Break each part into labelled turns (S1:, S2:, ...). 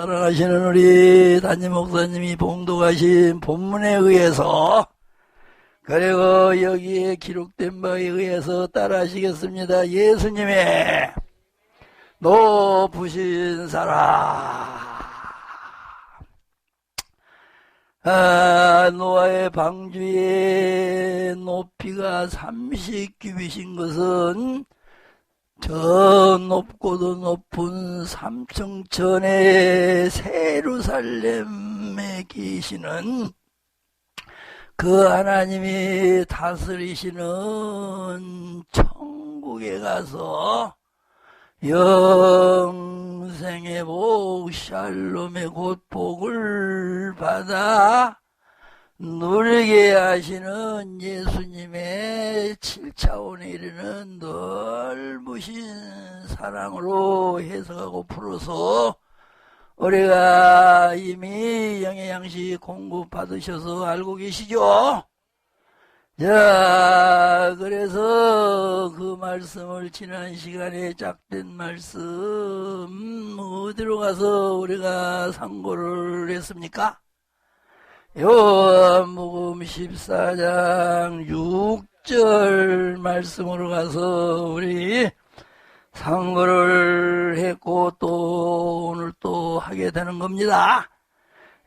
S1: 사랑하시는 우리 담임 목사님이 봉독하신 본문에 의해서 그리고 여기에 기록된 바에 의해서 따라하시겠습니다. 예수님의 높으신 사랑. 아, 노아의 방주의 높이가 30규빗인 것은 저 높고도 높은 삼층천의 세루살렘에 계시는 그 하나님이 다스리시는 천국에 가서 영생의 복, 샬롬의 곧 복을 받아 누리게 하시는 예수님의 7차원에 이르는 넓으신 사랑으로 해석하고 풀어서 우리가 이미 영의 양식 공급 받으셔서 알고 계시죠? 자, 그래서 그 말씀을 지난 시간에 짝된 말씀 어디로 가서 우리가 상고를 했습니까? 요한복음 14장 6절 말씀으로 가서 우리 상고를 했고 또 오늘 또 하게 되는 겁니다.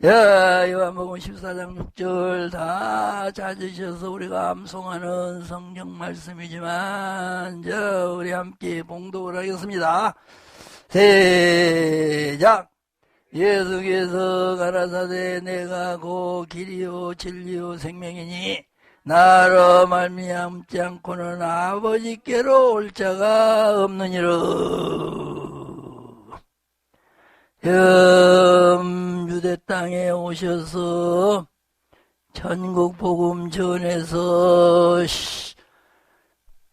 S1: 야, 요한복음 14장 6절 다 찾으셔서 우리가 암송하는 성경 말씀이지만 저 우리 함께 봉독을 하겠습니다. 세작 예수께서 가라사대 내가 고 길이요 진리요 생명이니 나로 말미암지 않고는 아버지께로 올 자가 없느니라. 음, 유대 땅에 오셔서 전국 복음 전해서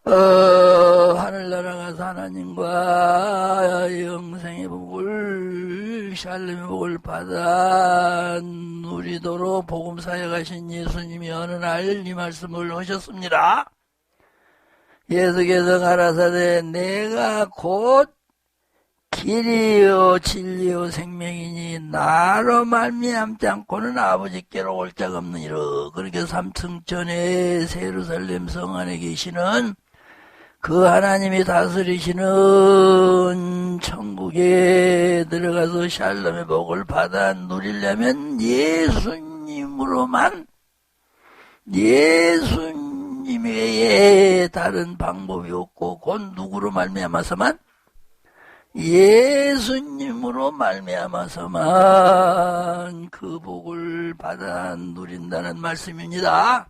S1: 어, 하늘나라 가서 하나님과 영생의 복을 샬롬의 복을 받아 누리도록 복음 사역하신 예수님이 어느 날 이 말씀을 하셨습니다. 예수께서 가라사대 내가 곧 길이요 진리요 생명이니 나로 말미암지 않고는 아버지께로 올 자가 없느니라. 그렇게 삼층 전에 세루살렘 성 안에 계시는 그 하나님이 다스리시는 천국에 들어가서 샬롬의 복을 받아 누리려면 예수님으로만 예수님 외에 다른 방법이 없고 곧 누구로 말미암아서만 예수님으로 말미암아서만 그 복을 받아 누린다는 말씀입니다.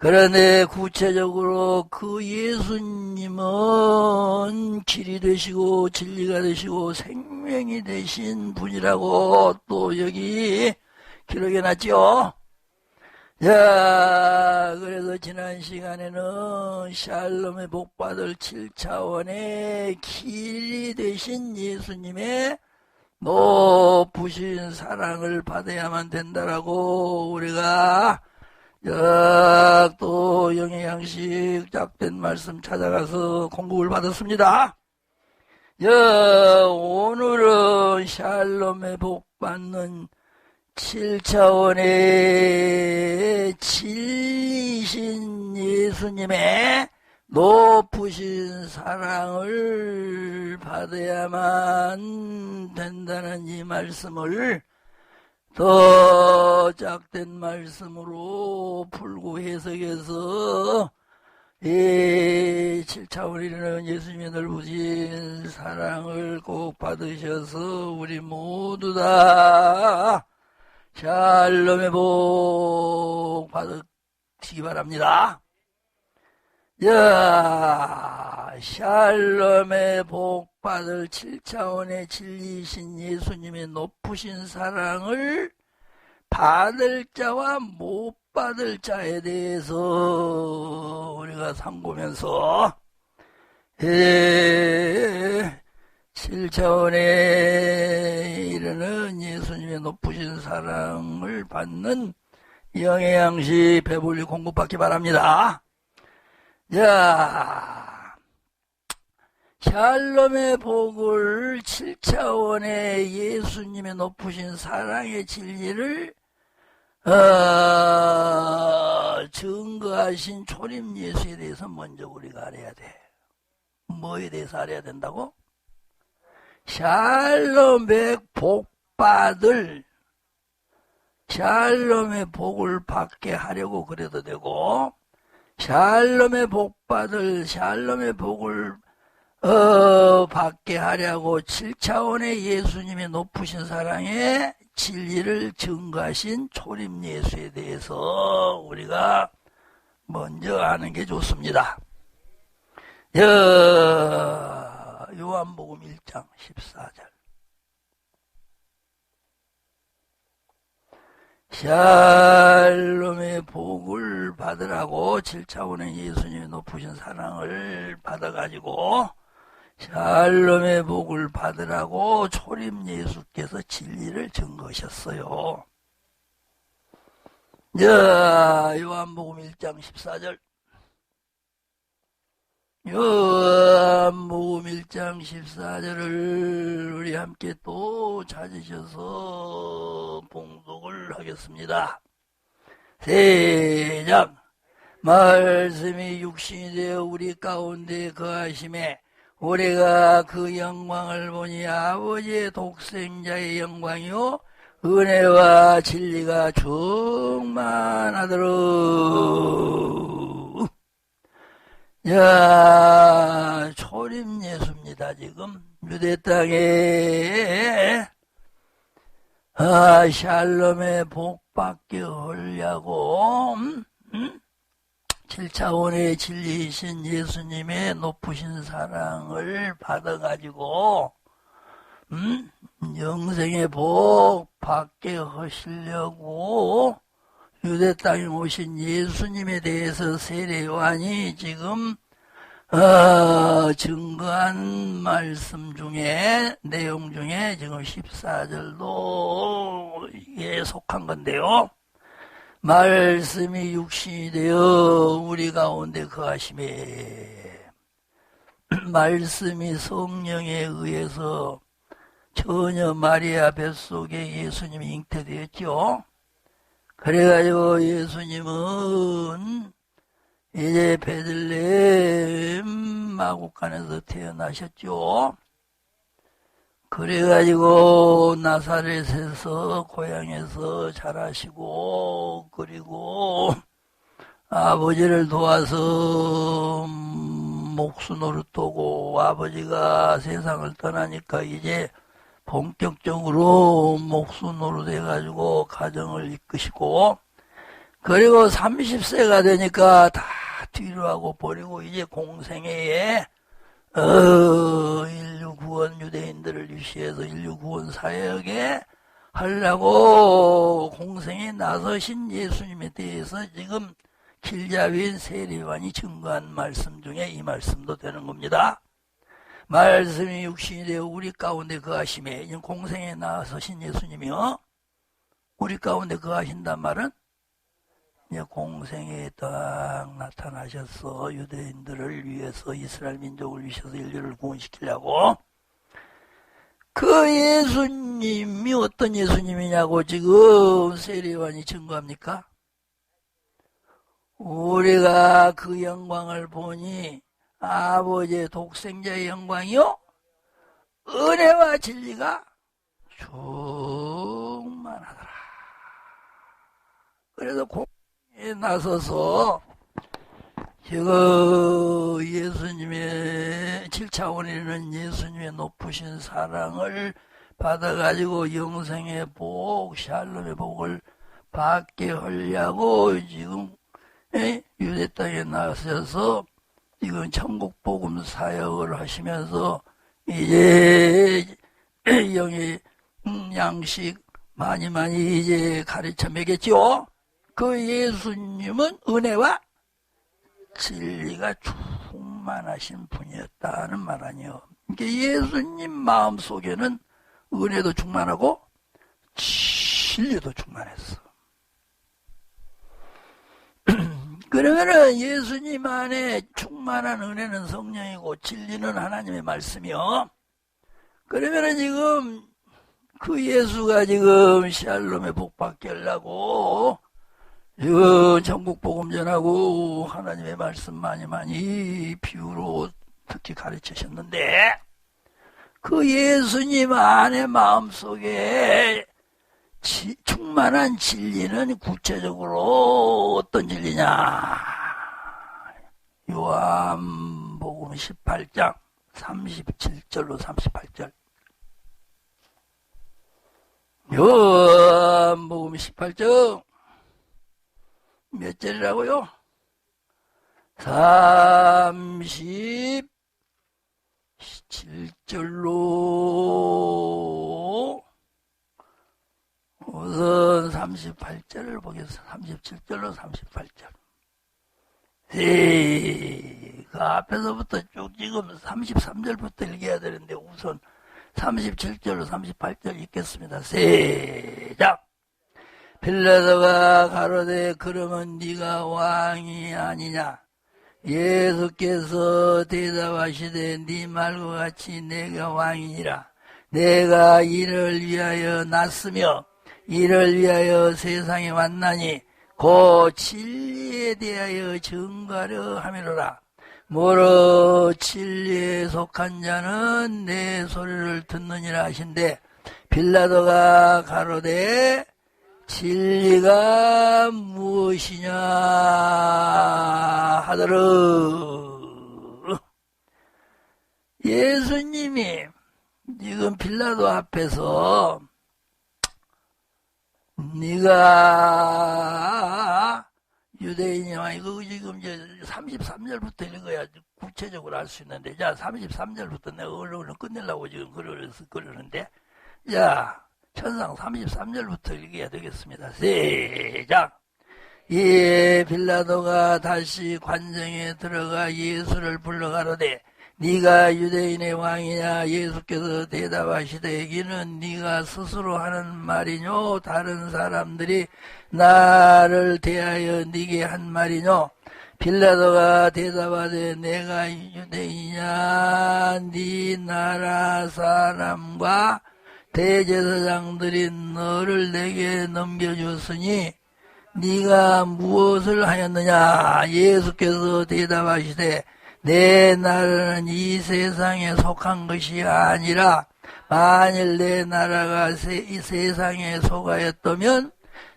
S1: 그런데 구체적으로 그 예수님은 길이 되시고 진리가 되시고 생명이 되신 분이라고 또 여기 기록해 놨죠. 자, 그래서 지난 시간에는 샬롬의 복받을 7차원의 길이 되신 예수님의 높으신 사랑을 받아야만 된다라고 우리가 또 영의 양식 짝된 말씀 찾아가서 공급을 받았습니다. 오늘은 샬롬의 복 받는 7차원의 진리신 예수님의 높으신 사랑을 받아야만 된다는 이 말씀을 더 짝된 말씀으로 풀고 해석해서 이 7차원이라는 예수님의 넓으신 사랑을 꼭 받으셔서 우리 모두 다 샬롬의 복 받으시기 바랍니다. 야, 샬롬의 복 받을 7차원의 진리이신 예수님의 높으신 사랑을 받을 자와 못 받을 자에 대해서 우리가 상고면서 7차원에 이르는 예수님의 높으신 사랑을 받는 영의 양식 배불리 공급받기 바랍니다. 자, 샬롬의 복을 7차원의 예수님의 높으신 사랑의 진리를 어, 증거하신 초림 예수에 대해서 먼저 우리가 알아야 돼. 뭐에 대해서 알아야 된다고? 샬롬의 복 받을 샬롬의 복을 받게 하려고 그래도 되고 샬롬의 복 받을 샬롬의 복을 어, 받게 하려고 7차원의 예수님의 높으신 사랑의 진리를 증거하신 초림 예수에 대해서 우리가 먼저 아는 게 좋습니다. 여, 요한복음 1장 14절. 샬롬의 복을 받으라고 7차원의 예수님의 높으신 사랑을 받아가지고 샬롬의 복을 받으라고 초림 예수께서 진리를 증거하셨어요. 자, 요한복음 1장 14절. 요한복음 1장 14절을 우리 함께 또 찾으셔서 봉독을 하겠습니다. 세장 말씀이 육신이 되어 우리 가운데 거하심에 우리가 그 영광을 보니 아버지의 독생자의 영광이요. 은혜와 진리가 충만하도록. 야 초림 예수입니다 지금. 유대 땅에. 아 샬롬의 복 받게 하려고 음? 음? 7차원의 진리이신 예수님의 높으신 사랑을 받아가지고 음? 영생의 복 받게 하시려고 유대 땅에 오신 예수님에 대해서 세례 요한이 지금 어, 증거한 말씀 중에 내용 중에 지금 14절도 이게 속한 건데요. 말씀이 육신이 되어 우리 가운데 거하심에 말씀이 성령에 의해서 처녀 마리아 뱃속에 예수님이 잉태되었죠. 그래가지고 예수님은 이제 베들레헴 마국간에서 태어나셨죠. 그래가지고 나사렛에서 고향에서 자라시고 그리고 아버지를 도와서 목수 노릇하고 아버지가 세상을 떠나니까 이제 본격적으로 목수 노릇 해가지고 가정을 이끄시고 그리고 30세가 되니까 다 뒤로 하고 버리고 이제 공생애에 어, 인류 구원 유대인들을 유시해서 인류 구원 사역에 하려고 공생에 나서신 예수님에 대해서 지금 길잡이인 세례관이 증거한 말씀 중에 이 말씀도 되는 겁니다. 말씀이 육신이 되어 우리 가운데 거하심에 공생에 나서신 예수님이요. 우리 가운데 거하신단 말은 이제 공생에 딱 나타나셔서 유대인들을 위해서 이스라엘 민족을 위해서 인류를 구원시키려고 그 예수님이 어떤 예수님이냐고 지금 세례관이 증거합니까? 우리가 그 영광을 보니 아버지의 독생자의 영광이요 은혜와 진리가 충만하더라. 그래서 공에 나서서 지금 예수님의 7차원이라는 예수님의 높으신 사랑을 받아가지고 영생의 복, 샬롬의 복을 받게 하려고 지금 유대 땅에 나서서 지금 천국 복음 사역을 하시면서 이제 영의 양식 많이 많이 이제 가르쳐 매겠죠. 그 예수님은 은혜와 진리가 충만하신 분이었다는 말 아니요. 이게 예수님 마음 속에는 은혜도 충만하고 진리도 충만했어. 그 그러면은 예수님 안에 충만한 은혜는 성령이고 진리는 하나님의 말씀이요. 그러면은 지금 그 예수가 지금 샬롬의 복 받게 하려고 지금 전국 복음 전하고 하나님의 말씀 많이 많이 비유로 특히 가르치셨는데 그 예수님 안의 마음속에 지, 충만한 진리는 구체적으로 어떤 진리냐? 요한복음 18장 37절로 38절. 요한복음 18장 몇 절이라고요? 37절로 우선 38절을 보겠습니다. 37절로 38절. 네, 그 앞에서부터 쭉 지금 33절부터 읽어야 되는데 우선 37절로 38절 읽겠습니다. 세작. 빌라도가 가로되 그러면 네가 왕이 아니냐? 예수께서 대답하시되 네 말과 같이 내가 왕이니라. 내가 이를 위하여 났으며 이를 위하여 세상에 왔나니 고 진리에 대하여 증거하려 함이로라. 모로 진리에 속한 자는 내 소리를 듣느니라 하신대 빌라도가 가로되 진리가 무엇이냐 하더라. 예수님이 지금 빌라도 앞에서 네가 유대인이야 이거 지금 이제 33절부터 읽어야. 구체적으로 알 수 있는데. 자 33절부터 내가 얼른 끝내려고 지금 그러는데. 자 천상 33절부터 읽어야 되겠습니다. 시작! 예 빌라도가 다시 관정에 들어가 예수를 불러가로되 네가 유대인의 왕이냐? 예수께서 대답하시되 이는 네가 스스로 하는 말이뇨? 다른 사람들이 나를 대하여 네게 한 말이뇨? 빌라도가 대답하되 내가 유대인이냐? 네 나라 사람과 대제사장들이 너를 내게 넘겨줬으니 네가 무엇을 하였느냐 예수께서 대답하시되 내 나라는 이 세상에 속한 것이 아니라 만일 내 나라가 세, 이 세상에 속하였다면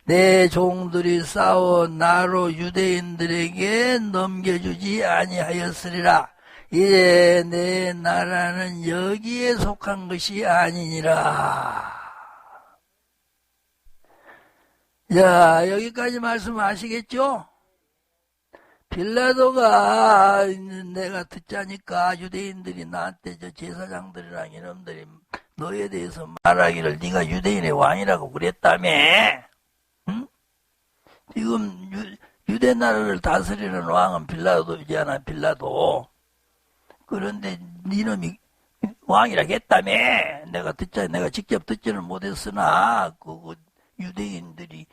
S1: 내 종들이 싸워 나로 유대인들에게 넘겨주지 아니하였으리라. 이제 내 나라는 여기에 속한 것이 아니니라. 자, 여기까지 말씀하시겠죠? 빌라도가 내가 듣자니까 유대인들이 나한테 저 제사장들이랑 이놈들이 너에 대해서 말하기를 네가 유대인의 왕이라고 그랬다며 응? 지금 유, 유대 나라를 다스리는 왕은 빌라도이잖아 빌라도 그런데 니놈이 왕이라 했다며 내가 듣자 내가 직접 듣지는 못했으나 그, 그 유대인들이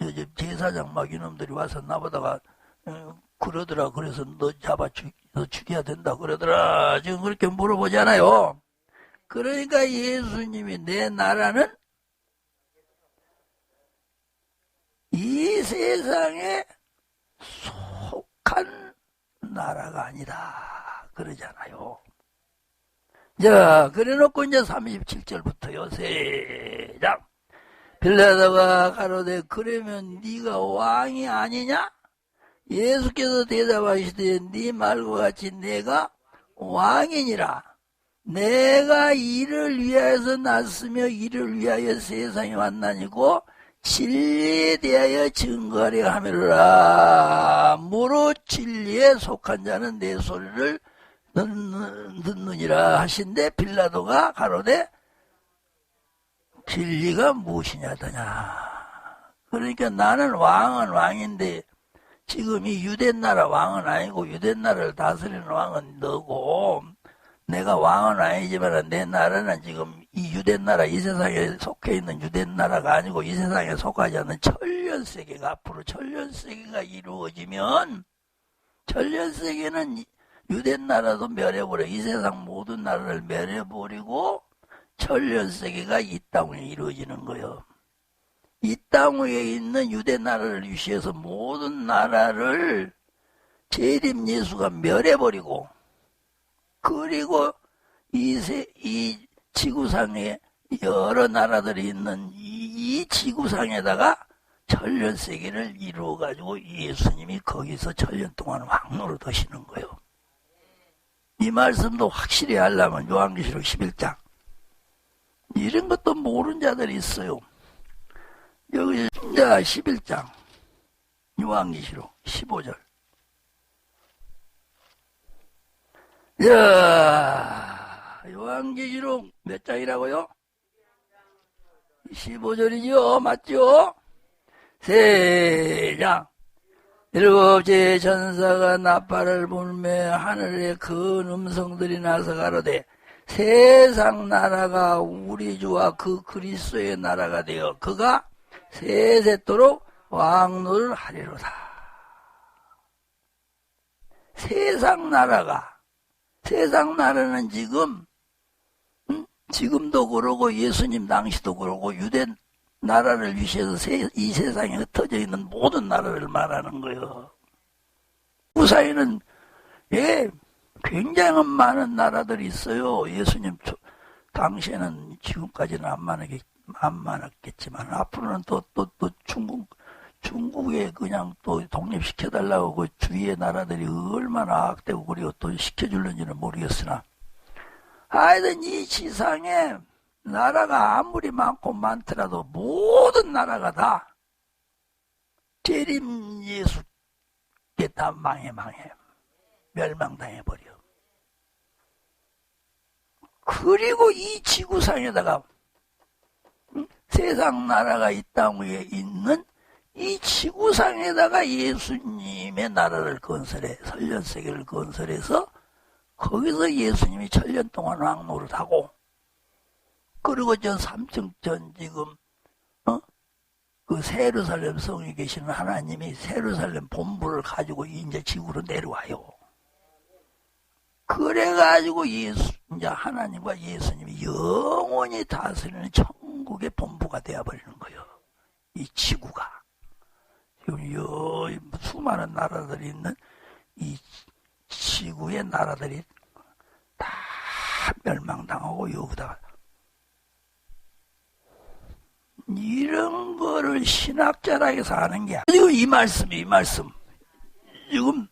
S1: 저, 저 제사장 막 이놈들이 와서 나보다가 어, 그러더라. 그래서 너 잡아 죽, 너 죽여야 된다. 그러더라. 지금 그렇게 물어보잖아요. 그러니까 예수님이 내 나라는 이 세상에 속한 나라가 아니다. 그러잖아요. 자, 그래 놓고 이제 37절부터요. 세장. 빌라다가 가로되 그러면 네가 왕이 아니냐? 예수께서 대답하시되 네 말과 같이 내가 왕이니라. 내가 이를 위하여서 났으며 이를 위하여 세상에 왔나니고 진리에 대하여 증거하려 함이라. 무로 진리에 속한 자는 내 소리를 듣느니라 하신데 빌라도가 가로되 진리가 무엇이냐더냐. 그러니까 나는 왕은 왕인데 지금 이 유대 나라 왕은 아니고 유대 나라를 다스리는 왕은 너고 내가 왕은 아니지만 내 나라는 지금 이 유대 나라 이 세상에 속해 있는 유대 나라가 아니고 이 세상에 속하지 않는 천년 세계가 앞으로 천년 세계가 이루어지면 천년 세계는 유대 나라도 멸해버려 이 세상 모든 나라를 멸해버리고 천년세계가 이 땅에 이루어지는 거예요. 이땅 위에 있는 유대 나라를 위시해서 모든 나라를 재림 예수가 멸해버리고 그리고 이, 세, 이 지구상에 여러 나라들이 있는 이, 이 지구상에다가 천년 세계를 이루어 가지고 예수님이 거기서 천년 동안 왕노로 드시는 거예요. 이 말씀도 확실히 하려면 요한계시록 11장 이런 것도 모르는 자들이 있어요. 여기 자 11장 요한계시록 15절 야 요한계시록 몇 장이라고요? 15절이죠 맞죠? 세장 일곱째 전사가 나팔을 불며 하늘에 큰 음성들이 나서 가로되 세상 나라가 우리 주와 그 그리스도의 나라가 되어 그가 세세토록 왕노를 하리로다. 세상 나라가 세상 나라는 지금 음? 지금도 그러고 예수님 당시도 그러고 유대 나라를 위시해서 세, 이 세상에 흩어져 있는 모든 나라를 말하는 거예요. 우사에는 예 굉장히 많은 나라들이 있어요. 예수님 당시에는 지금까지는 안 많았겠, 안 많았겠지만 앞으로는 또 또 또 중국 중국에 그냥 또 독립시켜달라고 그 주위의 나라들이 얼마나 악되고 그리고 또 시켜줄는지는 모르겠으나 하여튼 이 지상에 나라가 아무리 많고 많더라도 모든 나라가 다 재림 예수께 다 망해 망해 멸망당해 버려. 그리고 이 지구상에다가 세상 나라가 이 땅 위에 있는 이 지구상에다가 예수님의 나라를 건설해 설련세계를 건설해서 거기서 예수님이 천년 동안 왕노를 하고 그리고 저 삼층 전 지금 어? 그 세루살렘 성에 계시는 하나님이 세루살렘 본부를 가지고 이제 지구로 내려와요. 그래가지고 예수 이제 하나님과 예수님이 영원히 다스리는 천국의 본부가 되어버리는 거예요. 이 지구가 지금 여 수많은 나라들이 있는 이 지구의 나라들이 다 멸망당하고 여기다가 이런 거를 신학자라 해서 하는 게 지금 이 말씀, 이 말씀. 지금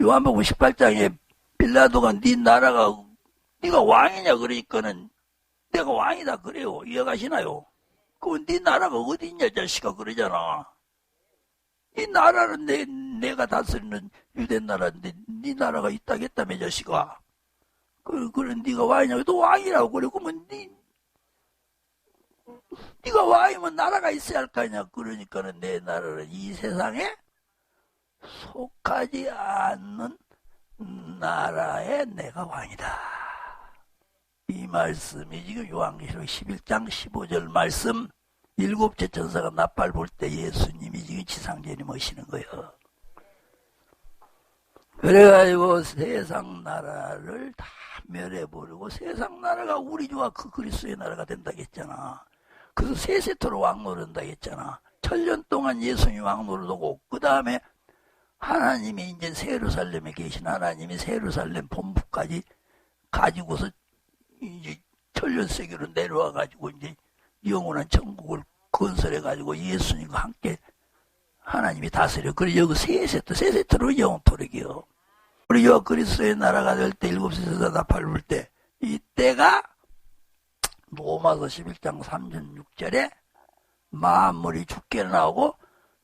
S1: 요한복음 18장에 빌라도가 네 나라가 네가 왕이냐 그러니까는 내가 왕이다 그래요. 이해가시나요? 그건 네 나라가 어디 있냐 자식아 그러잖아. 이 나라는 내, 내가 다스리는 유대 나라인데 네 나라가 있다겠다며 자식아. 그, 그래 네가 왕이냐 또 왕이라고 그래 그러면 네 네가 왕이면 나라가 있어야 할 거 아니야. 그러니까는 내 나라는 이 세상에 속하지 않는 나라에 내가 왕이다. 이 말씀이 지금 요한계시록 11장 15절 말씀 일곱째 전사가 나팔 볼때 예수님이 지금 지상전이 모시는 거예요. 그래가지고 세상 나라를 다 멸해버리고 세상 나라가 우리 주와 그 그리스도의 나라가 된다겠잖아. 그래서 세세토로 왕노른다 했잖아. 천년 동안 예수님 왕노릇하고 그 다음에 하나님이 이제 세루살렘에 계신 하나님이 세루살렘 본부까지 가지고서 이제 천년 세계로 내려와 가지고 이제 영원한 천국을 건설해 가지고 예수님과 함께 하나님이 다스려. 그래 여기 세세토 세세토로 영토록이요. 우리 여 그리스도의 나라가 될 때 일곱 세사다 나팔 때 이때가 로마서 11장 36절에 만물이 죽게로 나오고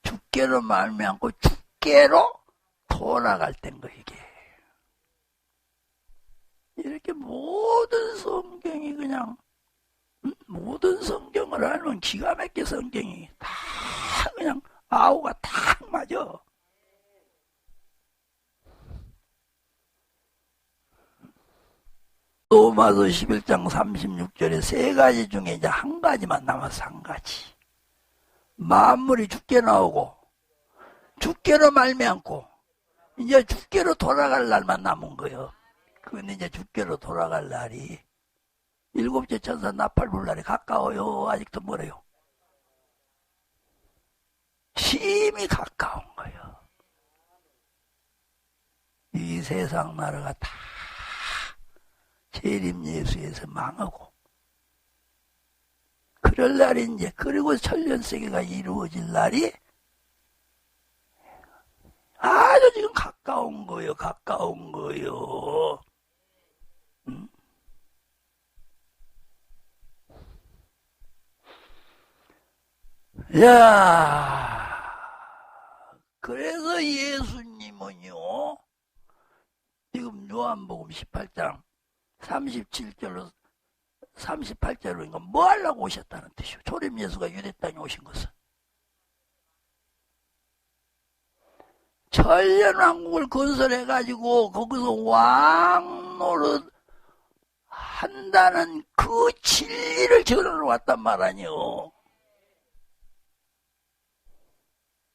S1: 죽게로 말미암고 죽게로 돌아갈 땐 거 이게 이렇게 모든 성경이 그냥 모든 성경을 알면 기가 막혀 성경이 다 그냥 아우가 딱 맞아. 로마서 11장 36절에 세 가지 중에 이제 한 가지만 남았어, 한 가지. 만물이 죽게 나오고, 죽게로 말미암고, 이제 죽게로 돌아갈 날만 남은 거예요. 근데 이제 죽게로 돌아갈 날이 일곱째 천사 나팔불 날이 가까워요. 아직도 뭐래요? 심히 가까운 거예요. 이 세상 나라가 다 재림 예수에서 망하고 그럴 날이 이제 그리고 천년세계가 이루어질 날이 아주 지금 가까운 거예요. 가까운 거예요. 음? 야, 그래서 예수님은요, 지금 요한복음 18장 37절로 38절로 뭐 하려고 오셨다는 뜻이요. 초림 예수가 유대 땅에 오신 것은. 천년 왕국을 건설해 가지고 거기서 왕 노릇 한다는 그 진리를 전하러 왔단 말 아니요.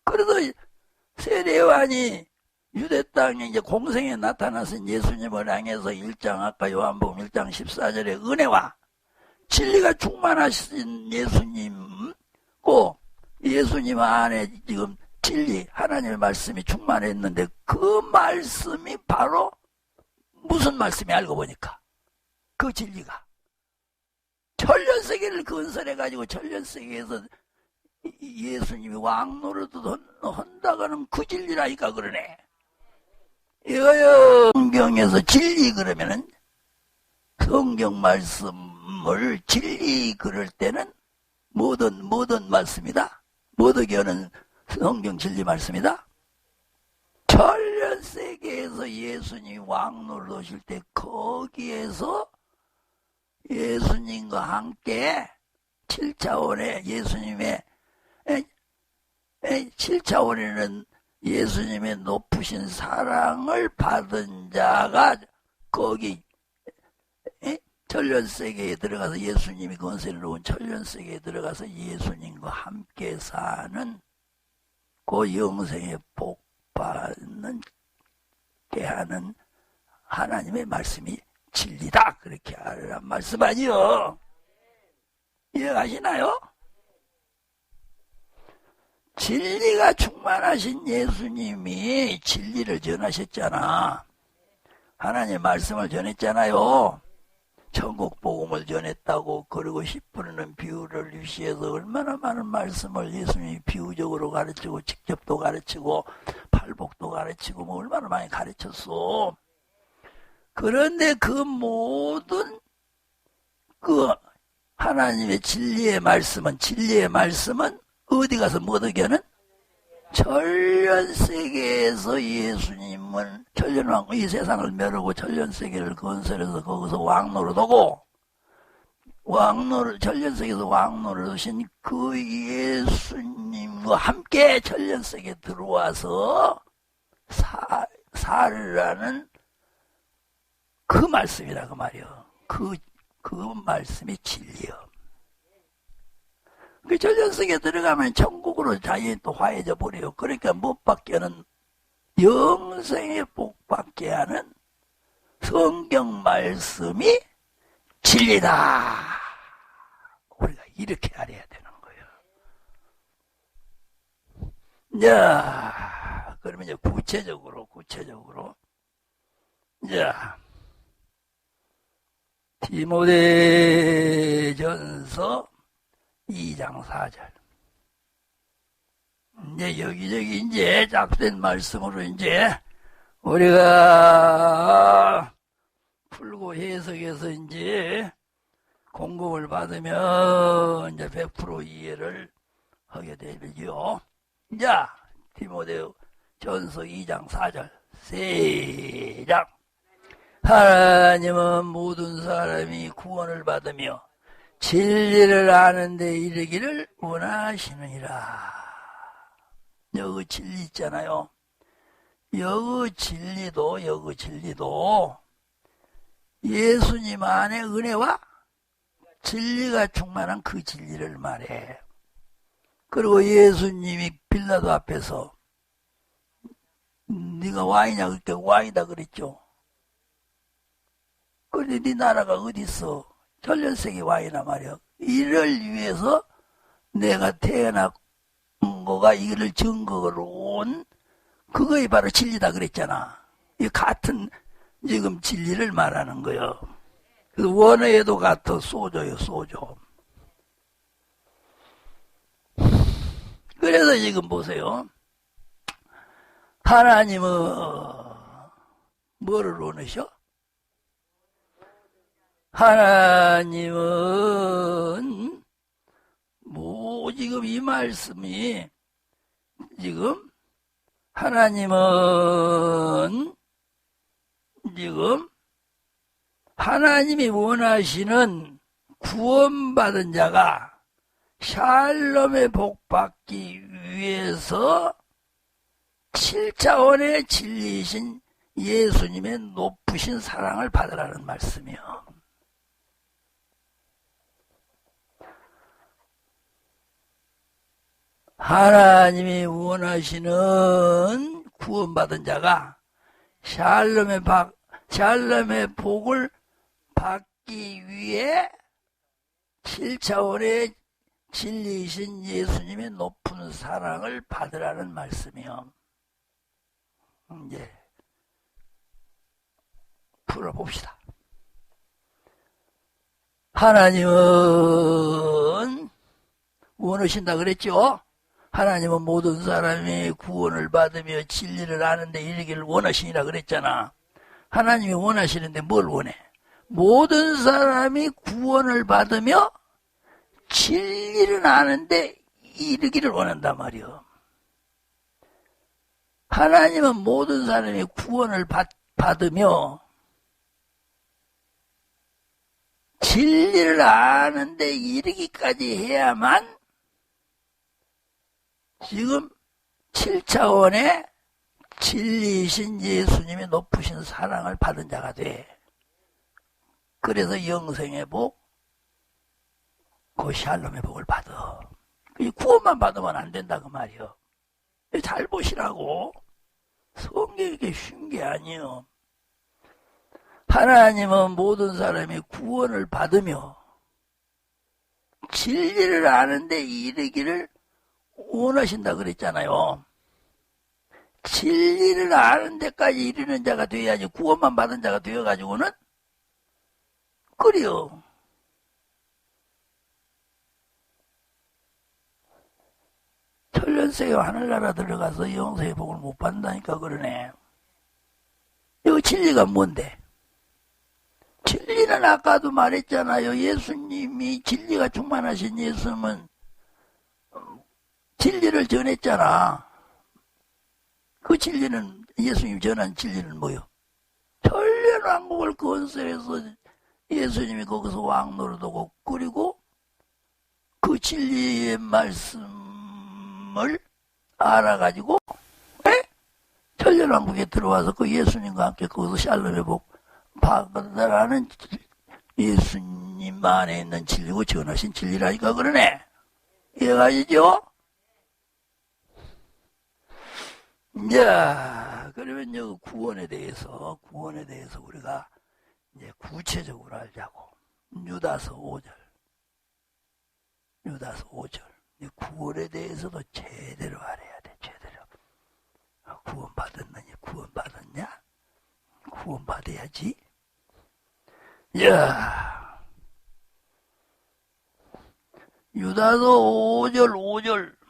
S1: 그래서 세례요한이 유대 땅에 이제 공생에 나타나신 예수님을 향해서 1장 아까 요한복음 1장 14절에 은혜와 진리가 충만하신 예수님 고 예수님 안에 지금 진리 하나님의 말씀이 충만했는데 그 말씀이 바로 무슨 말씀이 알고 보니까 그 진리가 천년세계를 건설해 가지고 천년세계에서 예수님이 왕노릇도 한다가는 그 진리라니까 그러네. 이거요 성경에서 진리 그러면은 성경 말씀을 진리 그럴 때는 모든 모든 말씀이다. 모두게 하는 성경 진리 말씀이다. 천년 세계에서 예수님이 왕노를 오실 때 거기에서 예수님과 함께 7차원의 예수님의 7차원에는 예수님의 높으신 사랑을 받은 자가 거기 천년세계에 들어가서 예수님이 건설을 놓은 천년세계에 들어가서 예수님과 함께 사는 그 영생의 복 받는 게 하는 하나님의 말씀이 진리다. 그렇게 하란 말씀 아니요. 이해가시나요? 진리가 충만하신 예수님이 진리를 전하셨잖아. 하나님 말씀을 전했잖아요. 천국 복음을 전했다고 그리고 10%는 비유를 유시해서 얼마나 많은 말씀을 예수님이 비유적으로 가르치고 직접도 가르치고 팔복도 가르치고 뭐 얼마나 많이 가르쳤어. 그런데 그 모든 그 하나님의 진리의 말씀은 진리의 말씀은 어디 가서 못 얻겨는? 천년세계에서 예수님은 천년왕 이 세상을 멸하고 천년세계를 건설해서 거기서 왕노를 두고 왕노를 천년세계에서 왕노를 두신 그 예수님과 함께 천년세계에 들어와서 사, 살으라는 그 말씀이라 그 말이요. 그, 그 말씀이 진리요. 그 전년석에 들어가면 천국으로 자연히 또 화해져 버려요. 그러니까 못 받게 하는 영생의 복 받게 하는 성경 말씀이 진리다. 우리가 이렇게 알아야 되는 거예요. 자, 그러면 이제 구체적으로, 구체적으로. 자, 디모데전서 2장 4절. 이제 여기저기 이제 짝된 말씀으로 이제 우리가 풀고 해석해서 이제 공급을 받으면 이제 100% 이해를 하게 되죠. 자, 디모데오 전서 2장 4절. 세장. 하나님은 모든 사람이 구원을 받으며 진리를 아는데 이르기를 원하시느니라. 여기 진리 있잖아요. 여기 진리도 여기 진리도 예수님 안에 은혜와 진리가 충만한 그 진리를 말해. 그리고 예수님이 빌라도 앞에서 네가 왕이냐 그렇게 왕이다 그랬죠. 그런데 네 나라가 어딨어? 전년세기 왕이나 말이야. 이를 위해서 내가 태어난 거가 이를 증거로 온 그거이 바로 진리다 그랬잖아. 이 같은 지금 진리를 말하는 거요. 그 원어에도 같아 소조요 소조. 그래서 지금 보세요. 하나님은 뭐를 원하셔? 하나님은 뭐 지금 이 말씀이 지금 하나님은 지금 하나님이 원하시는 구원받은 자가 샬롬의 복 받기 위해서 7차원의 진리이신 예수님의 높으신 사랑을 받으라는 말씀이요. 하나님이 원하시는 구원받은 자가 샬롬의, 박, 샬롬의 복을 받기 위해 7차원의 진리이신 예수님의 높은 사랑을 받으라는 말씀이요. 이제 풀어봅시다. 하나님은 원하신다 그랬죠? 하나님은 모든 사람이 구원을 받으며 진리를 아는데 이르기를 원하시니라 그랬잖아. 하나님이 원하시는데 뭘 원해? 모든 사람이 구원을 받으며 진리를 아는데 이르기를 원한단 말이요. 하나님은 모든 사람이 구원을 받, 받으며 진리를 아는데 이르기까지 해야만 지금 7차원의 진리이신 예수님의 높으신 사랑을 받은 자가 돼. 그래서 영생의 복, 그 샬롬의 복을 받아. 구원만 받으면 안 된다 그 말이요. 잘 보시라고. 성경이 쉬운 게 아니요. 하나님은 모든 사람이 구원을 받으며 진리를 아는데 이르기를 원하신다 그랬잖아요. 진리를 아는 데까지 이르는 자가 되어야지 구원만 받은 자가 되어가지고는 그래요. 천년세계 하늘나라 들어가서 영세의 복을 못 받는다니까 그러네. 이거 진리가 뭔데? 진리는 아까도 말했잖아요. 예수님이 진리가 충만하신 예수님은 진리를 전했잖아. 그 진리는 예수님 전한 진리는 뭐요? 천년왕국을 건설해서 예수님이 거기서 왕노릇하고 그리고 그 진리의 말씀을 알아가지고 에? 천년왕국에 들어와서 그 예수님과 함께 거기서 샬롬의 복 받으라는 예수님 안에 있는 진리고 전하신 진리라니까 그러네. 이해가시죠? 자, 그러면 요 구원에 대해서, 구원에 대해서 우리가 이제 구체적으로 알자고. 유다서 5절. 유다서 5절. 구원에 대해서도 제대로 알아야 돼, 제대로. 구원 받았느냐, 구원 받았냐? 구원 받아야지. 야 유다서 5절, 5절.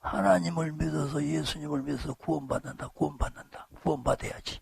S1: 하나님을 믿어서 예수님을 믿어서 구원받는다, 구원받는다, 구원받아야지.